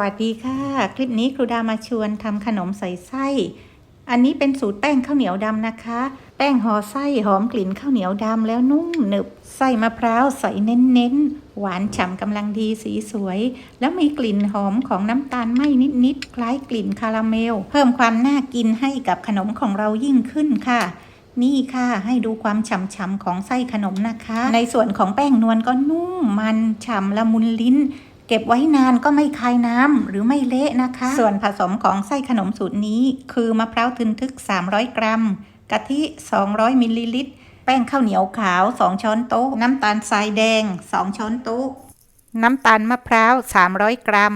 วัสดีค่ะ คลิปนี้ครูดามาชวนทำขนมใส่ไส้ อันนี้เป็นสูตรแป้งข้าวเหนียวดำนะคะ แป้งห่อไส้หอมกลิ่นข้าวเหนียวดำแล้วนุ่มหนึบไส้มะพร้าวใส่เน้นๆ หวานฉ่ำกำลังดีสีสวย แล้วมีกลิ่นหอมของน้ำตาลไหมนิดๆ คล้ายกลิ่นคาราเมล เพิ่มความน่ากินให้กับขนมของเรายิ่งขึ้นค่ะนี่ค่ะให้ดูความฉ่ำๆของไส้ขนมนะคะ ในส่วนของแป้งนวลก็นุ่มมันฉ่ำละมุนลิ้น เก็บไว้นานก็ไม่คายน้ำหรือไม่เละนะคะ ส่วนผสมของไส้ขนมสูตรนี้ คือมะพร้าวทึนทึก 300 กรัม กะทิ 200 มิลลิลิตร แป้งข้าวเหนียวขาว 2 ช้อนโต๊ะ น้ำตาลทรายแดง 2 ช้อนโต๊ะ น้ำตาลมะพร้าว 300 กรัม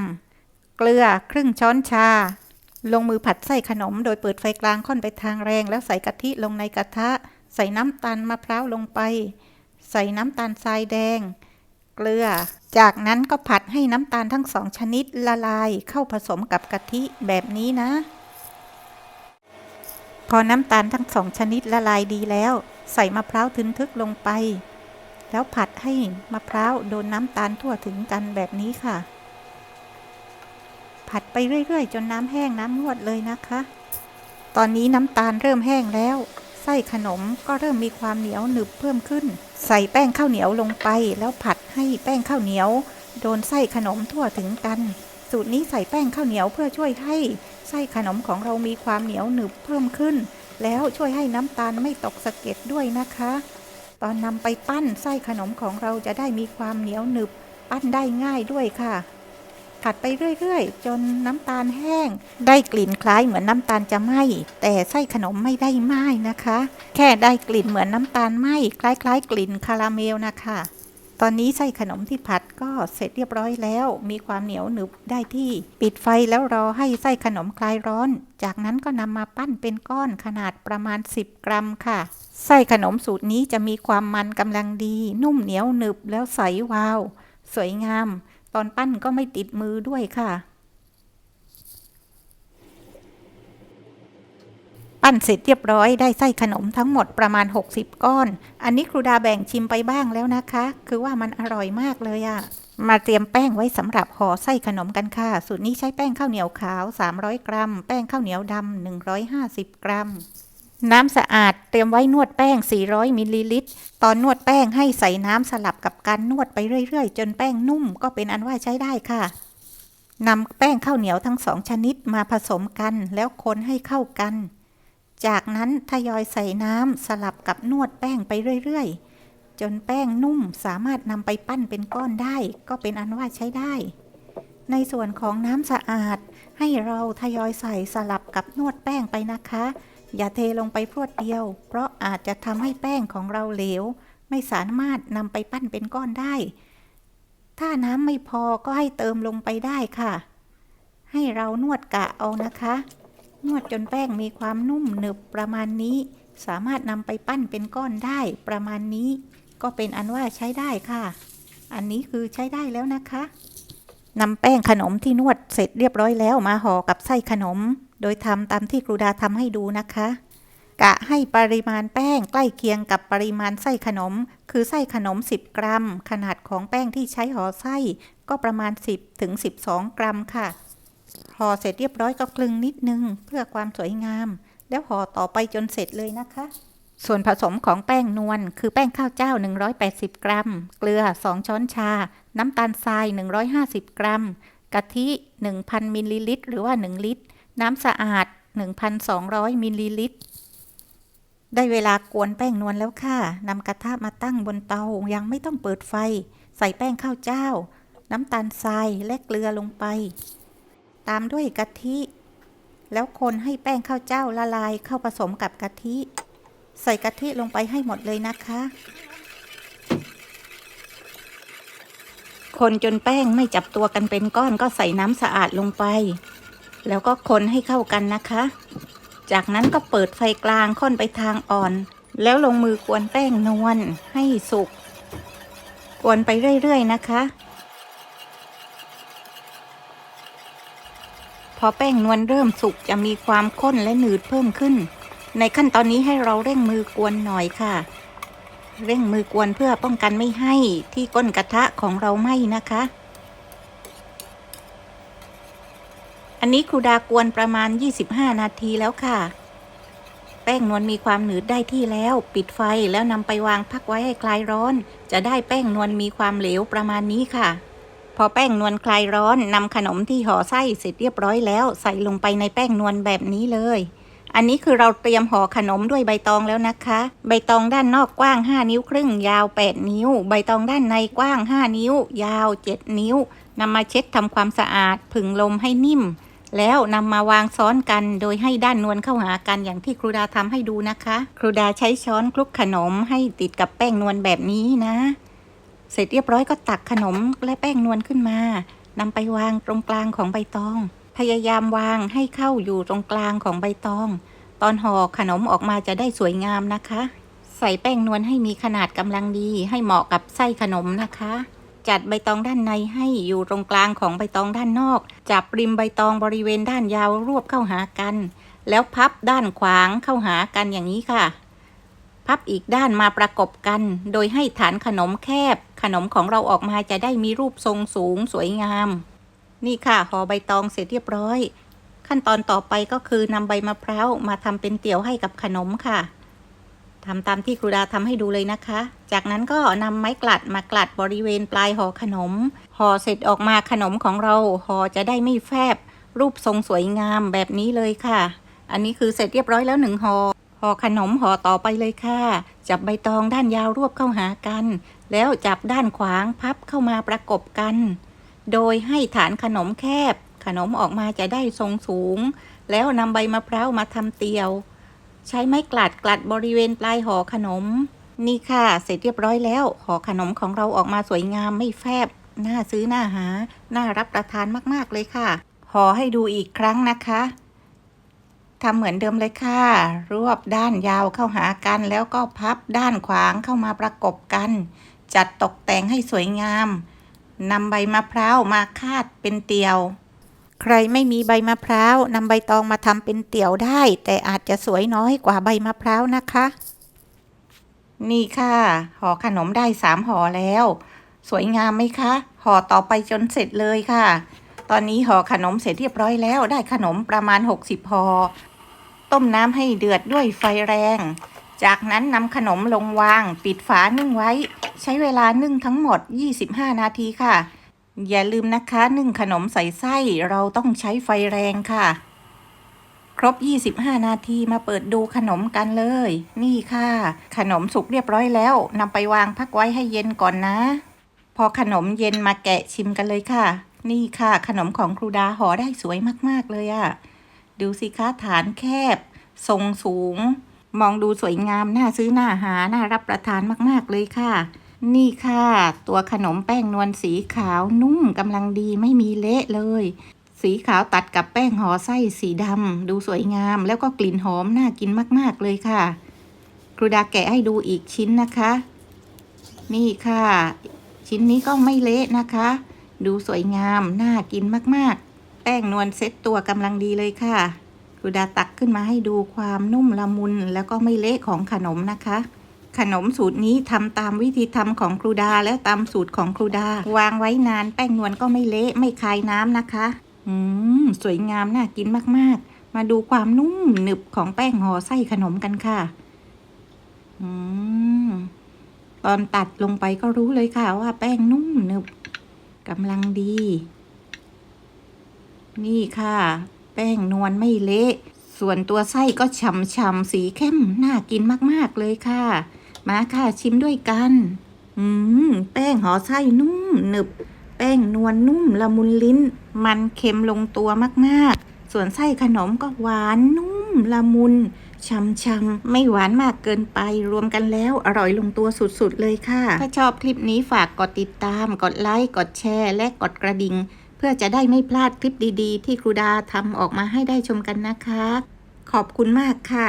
เกลือครึ่งช้อนชา ลงมือผัดไส้ขนม โดยเปิดไฟกลางค่อนไปทางแรง แล้วใส่กะทิลงในกระทะ ใส่น้ำตาลมะพร้าวลงไป ใส่น้ำตาลทรายแดง เกลือ จากนั้นก็ผัดให้น้ำตาลทั้งสองชนิดละลายเข้าผสมกับกะทิแบบนี้นะ พอน้ำตาลทั้งสองชนิดละลายดีแล้ว ใส่มะพร้าวทึนทึกลงไป แล้วผัดให้มะพร้าวโดนน้ำตาลทั่วถึงกันแบบนี้ค่ะ ผัดไปเรื่อยๆ จนน้ำแห้งน้ำนวดเลยนะคะ ตอนนี้น้ำตาลเริ่มแห้งแล้วไส้ขนมก็เริ่มมีความเหนียวหนึบเพิ่มขึ้น ใส่แป้งข้าวเหนียวลงไปแล้วผัด ให้แป้งข้าวเหนียว โดนไส้ขนมทั่วถึงกัน สูตรนี้ใส่แป้งข้าวเหนียวเพื่อช่วยให้ไส้ขนมของเรามีความเหนียวหนึบเพิ่มขึ้น แล้วช่วยให้น้ำตาลไม่ตกสะเก็ดด้วยนะคะ ตอนนำไปปั้นไส้ขนมของเราจะได้มีความเหนียวหนึบ ปั้นได้ง่ายด้วยค่ะผัดไปเรื่อยๆ จนน้ำตาลแห้ง ได้กลิ่นคล้ายเหมือนน้ำตาลจะไหม้แต่ไส้ขนมไม่ได้ไหม้นะคะ แค่ได้กลิ่นเหมือนน้ำตาลไหม้คล้ายๆ กลิ่นคาราเมลนะคะ ตอนนี้ไส้ขนมที่ผัดก็เสร็จเรียบร้อยแล้ว มีความเหนียวหนึบได้ที่ ปิดไฟแล้วรอให้ไส้ขนมคลายร้อน จากนั้นก็นำมาปั้นเป็นก้อนขนาดประมาณ 10 กรัมค่ะไส้ขนมสูตรนี้จะมีความมันกำลังดี นุ่มเหนียวหนึบแล้วใสวาว สวยงาม ตอนปั้นก็ไม่ติดมือด้วยค่ะ ปั้นเสร็จเรียบร้อยได้ไส้ขนมทั้งหมดประมาณ 60 ก้อน อันนี้ครูดาแบ่งชิมไปบ้างแล้วนะคะ คือว่ามันอร่อยมากเลยอะมาเตรียมแป้งไว้สำหรับห่อไส้ขนมกันค่ะ สูตรนี้ใช้แป้งข้าวเหนียวขาว 300 กรัม แป้งข้าวเหนียวดำ150 กรัม น้ำสะอาดเตรียมไว้นวดแป้ง 400มิลลิลิตร ตอนนวดแป้งให้ใส่น้ำสลับกับการนวดไปเรื่อยๆ จนแป้งนุ่มก็เป็นอันว่าใช้ได้ค่ะนำแป้งข้าวเหนียวทั้งสองชนิดมาผสมกันแล้วคนให้เข้ากัน จากนั้นทยอยใส่น้ำสลับกับนวดแป้งไปเรื่อยๆ จนแป้งนุ่มสามารถนำไปปั้นเป็นก้อนได้ ก็เป็นอันว่าใช้ได้ ในส่วนของน้ำสะอาด ให้เราทยอยใส่สลับกับนวดแป้งไปนะคะ อย่าเทลงไปพรวดเดียว เพราะอาจจะทำให้แป้งของเราเหลว ไม่สามารถนำไปปั้นเป็นก้อนได้ ถ้าน้ำไม่พอก็ให้เติมลงไปได้ค่ะ ให้เรานวดกะเอานะคะ นวดจนแป้งมีความนุ่มหนึบประมาณนี้ สามารถนำไปปั้นเป็นก้อนได้ประมาณนี้ ก็เป็นอันว่าใช้ได้ค่ะ อันนี้คือใช้ได้แล้วนะคะนำแป้งขนมที่นวดเสร็จเรียบร้อยแล้วมาห่อกับไส้ขนม โดยทำตามที่ครูดาทำให้ดูนะคะ กะให้ปริมาณแป้งใกล้เคียงกับปริมาณไส้ขนม คือไส้ขนม 10 กรัม ขนาดของแป้งที่ใช้ห่อไส้ก็ประมาณ 10ถึง12 กรัมค่ะ ห่อเสร็จเรียบร้อยก็คลึงนิดนึงเพื่อความสวยงาม แล้วห่อต่อไปจนเสร็จเลยนะคะ ส่วนผสมของแป้งนวลคือแป้งข้าวเจ้า 180 กรัม เกลือ 2 ช้อนชา น้ำตาลทราย 150 กรัม กะทิ 1,000 มิลลิลิตร หรือว่า 1 ลิตร น้ำสะอาด 1,200 มิลลิลิตร ได้เวลากวนแป้งนวลแล้วค่ะนำกระทะมาตั้งบนเตายังไม่ต้องเปิดไฟ ใส่แป้งข้าวเจ้า น้ำตาลทรายและเกลือลงไป ตามด้วยกะทิ แล้วคนให้แป้งข้าวเจ้าละลายเข้าผสมกับกะทิ ใส่กะทิลงไปให้หมดเลยนะคะ คนจนแป้งไม่จับตัวกันเป็นก้อนก็ใส่น้ำสะอาดลงไป แล้วก็คนให้เข้ากันนะคะ จากนั้นก็เปิดไฟกลางค่อนไปทางอ่อน แล้วลงมือกวนแป้งนวลให้สุก กวนไปเรื่อยๆนะคะ พอแป้งนวลเริ่มสุกจะมีความข้นและหนืดเพิ่มขึ้น ในขั้นตอนนี้ให้เราเร่งมือกวนหน่อยค่ะ เร่งมือกวนเพื่อป้องกันไม่ให้ที่ก้นกระทะของเราไหม้นะคะ อันนี้ครูดากวนประมาณ 25 นาทีแล้วค่ะ แป้งนวลมีความหนืดได้ที่แล้ว ปิดไฟแล้วนำไปวางพักไว้ให้คลายร้อน จะได้แป้งนวลมีความเหลวประมาณนี้ค่ะ พอแป้งนวลคลายร้อนนำขนมที่ห่อไส้เสร็จเรียบร้อยแล้ว ใส่ลงไปในแป้งนวลแบบนี้เลย อันนี้คือเราเตรียมห่อขนมด้วยใบตองแล้วนะคะ ใบตองด้านนอกกว้าง 5 นิ้วครึ่ง ยาว 8 นิ้ว ใบตองด้านในกว้าง 5 นิ้ว ยาว 7 นิ้วนำมาเช็ดทำความสะอาด ผึ่งลมให้นิ่ม แล้วนำมาวางซ้อนกันโดยให้ด้านนวลเข้าหากันอย่างที่ครูดาทำให้ดูนะคะ ครูดาใช้ช้อนคลุกขนมให้ติดกับแป้งนวลแบบนี้นะ เสร็จเรียบร้อยก็ตักขนมและแป้งนวลขึ้นมานำไปวางตรงกลางของใบตอง พยายามวางให้เข้าอยู่ตรงกลางของใบตอง ตอนห่อขนมออกมาจะได้สวยงามนะคะ ใส่แป้งนวลให้มีขนาดกำลังดี ให้เหมาะกับไส้ขนมนะคะ จัดใบตองด้านในให้อยู่ตรงกลางของใบตองด้านนอก จับริมใบตองบริเวณด้านยาวรวบเข้าหากัน แล้วพับด้านขวางเข้าหากันอย่างนี้ค่ะ พับอีกด้านมาประกบกัน โดยให้ฐานขนมแคบ ขนมของเราออกมาจะได้มีรูปทรงสูงสวยงาม นี่ค่ะห่อใบตองเสร็จเรียบร้อย ขั้นตอนต่อไปก็คือนำใบมะพร้าวมาทำเป็นเตี๋ยวให้กับขนมค่ะทำตามที่ครูดาทำให้ดูเลยนะคะ จากนั้นก็นำไม้กลัดมากลัดบริเวณปลายห่อขนม ห่อเสร็จออกมาขนมของเราห่อจะได้ไม่แฟบ รูปทรงสวยงามแบบนี้เลยค่ะ อันนี้คือเสร็จเรียบร้อยแล้วหนึ่งห่อ ห่อขนมห่อต่อไปเลยค่ะ จับใบตองด้านยาวรวบเข้าหากัน แล้วจับด้านขวางพับเข้ามาประกบกัน โดยให้ฐานขนมแคบ ขนมออกมาจะได้ทรงสูง แล้วนำใบมะพร้าวมาทำเตียว ใช้ไม้กลัดกลัดบริเวณปลายห่อขนม นี่ค่ะ เสร็จเรียบร้อยแล้วห่อขนมของเราออกมาสวยงามไม่แฟบน่าซื้อน่าหา น่ารับประทานมากๆเลยค่ะห่อให้ดูอีกครั้งนะคะ ทำเหมือนเดิมเลยค่ะ รวบด้านยาวเข้าหากัน แล้วก็พับด้านขวางเข้ามาประกบกัน จัดตกแต่งให้สวยงามนำใบมะพร้าวมาคาดเป็นเตียว ใครไม่มีใบมะพร้าวนำใบตองมาทำเป็นเตี๋ยวได้ แต่อาจจะสวยน้อยกว่าใบมะพร้าวนะคะ นี่ค่ะห่อขนมได้สามห่อแล้ว สวยงามไหมคะห่อต่อไปจนเสร็จเลยค่ะ ตอนนี้ห่อขนมเสร็จเรียบร้อยแล้วได้ขนมประมาณ 60ห่อ ต้มน้ำให้เดือดด้วยไฟแรง จากนั้นนำขนมลงวาง ปิดฝานึ่งไว้ ใช้เวลานึ่งทั้งหมด 25 นาทีค่ะ อย่าลืมนะคะนึ่งขนมใส่ไส้เราต้องใช้ไฟแรงค่ะ ครบ 25 นาทีมาเปิดดูขนมกันเลย นี่ค่ะ ขนมสุกเรียบร้อยแล้วนำไปวางพักไว้ให้เย็นก่อนนะ พอขนมเย็นมาแกะชิมกันเลยค่ะ นี่ค่ะ ขนมของครูดาห่อได้สวยมากๆเลยอะ ดูสิคะฐานแคบ ทรงสูง มองดูสวยงาม น่าซื้อ น่าหา น่ารับประทานมาก ๆ เลยค่ะ นี่ค่ะ ตัวขนมแป้งนวลสีขาวนุ่มกำลังดีไม่มีเละเลย สีขาวตัดกับแป้งห่อไส้สีดำดูสวยงามแล้วก็กลิ่นหอม น่ากินมาก ๆ เลยค่ะ ครูดาแกะให้ดูอีกชิ้นนะคะ นี่ค่ะ ชิ้นนี้ก็ไม่เละนะคะ ดูสวยงาม น่ากินมาก ๆ ป้งนวลเซ็ตตัวกำลังดีเลยค่ะครูดาตักขึ้นมาให้ดูความนุ่มละมุนแล้วก็ไม่เละของขนมนะคะ ขนมสูตรนี้ทำตามวิธีทำของครูดาและตามสูตรของครูดา วางไว้นานแป้งนวลก็ไม่เละไม่คายน้ำนะคะ อืมสวยงามน่ากินมากๆ มาดูความนุ่มหนึบของแป้งห่อไส้ขนมกันค่ะอืมตอนตัดลงไปก็รู้เลยค่ะว่าแป้งนุ่มหนึบกำลังดี นี่ค่ะ แป้งนวลไม่เละ ส่วนตัวไส้ก็ฉ่ำๆสีเข้มน่ากินมากๆเลยค่ะ มาค่ะชิมด้วยกัน อืมแป้งห่อไส้นุ่มหนึบ แป้งนวลนุ่มละมุนลิ้น มันเค็มลงตัวมากๆ ส่วนไส้ขนมก็หวานนุ่มละมุนช่ำๆไม่หวานมากเกินไปรวมกันแล้วอร่อยลงตัวสุดๆเลยค่ะ ถ้าชอบคลิปนี้ฝากกดติดตาม กดไลค์ กดแชร์ และกดกระดิ่ง เพื่อจะได้ไม่พลาดคลิปดีๆ ที่ครูดาทำออกมาให้ได้ชมกันนะคะ ขอบคุณมากค่ะ